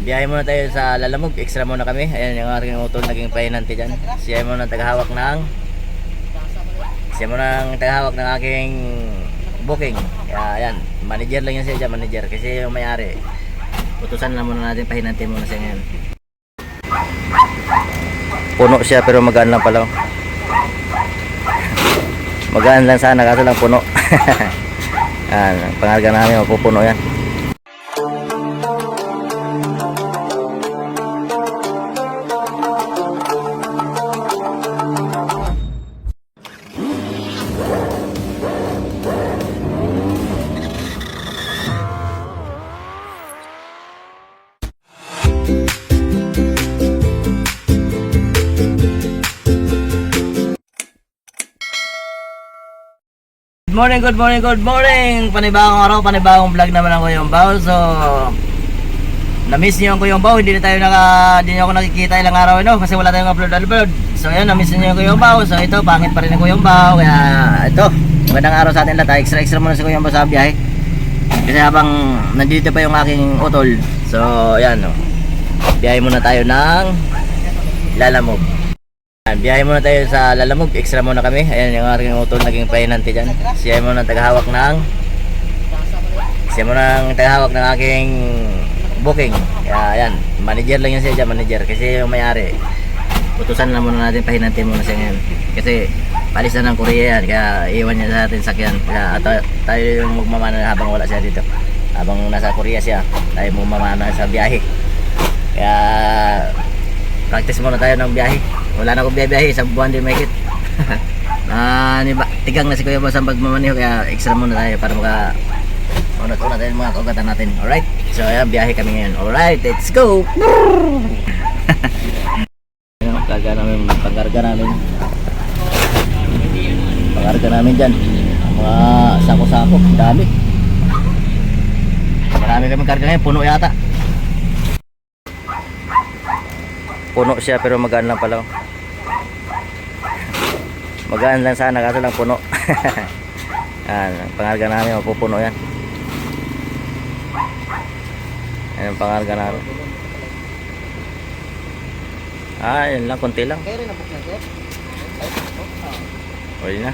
Biyahe muna tayo sa Lalamog, extra muna kami. Ayan yung ating utol naging pahinante dyan. Siya muna tagahawak ng siya muna ang tagahawak ng aking booking. Kaya ayan, manager lang yan siya dyan, manager. Kasi yung may-ari, utusan lang muna natin, pahinante muna siya ngayon. Puno siya pero magaan lang pala. Magaan lang sana kaso lang puno. Ayan, pangarga namin mapupuno yan. Good morning, good morning, good morning! Panibagong araw, panibagong vlog naman ang Kuyong Bao. So, na-miss niyo ang Kuyong Bao. Hindi na tayo naka, hindi niyo ako nakikita ilang araw no kasi wala tayong upload upload. So, ayun, na-miss niyo yung Kuyong Bao. So, ito, pangit pa rin ang Kuyong Bao. Kaya, ito, magandang araw sa atin lahat. Extra, extra muna si Kuyong Bao sa biyahe. Kasi habang nandito pa yung aking utol. So, ayan, no. Biyahe muna tayo ng Lalamog. Biyahe muna tayo sa Lalamog, extra muna kami. Ayan yung aking utol naging pahinante dyan. Siya muna tagahawak ng siya muna ang tagahawak ng aking booking. Kaya ayan, manager lang yan siya dyan, manager. Kasi yung may-ari, utusan lang muna natin, pahinante muna siya ngayon. Kasi palis na ng Korea yan, kaya iwan niya sa atin sakyan. Kaya tayo yung magmamana habang wala siya dito. Habang nasa Korea siya, tayo magmamana sa biyahe. Kaya practice muna tayo ng biyahe. Wala na akong biyahe, isang buwan din mahigit. Ah, ba, tigang na si Kuya Boss ang pagmamaniho kaya extra muna tayo para maka unat-unat tayo mga kaugatan natin. Alright? So ayan, biyahe kami ngayon. Alright, let's go! Ayan, karga namin, pangkarga namin. Pangkarga namin dyan. Mga sako-sako, dami. Marami kami karga ngayon, puno yata. Puno siya pero magaan lang pala. Magaan lang sana kaso lang puno. Yan, pangarga namin mapupuno yan. Yan ang pangarga namin. Ah, yun lang, konti lang. Pwede na.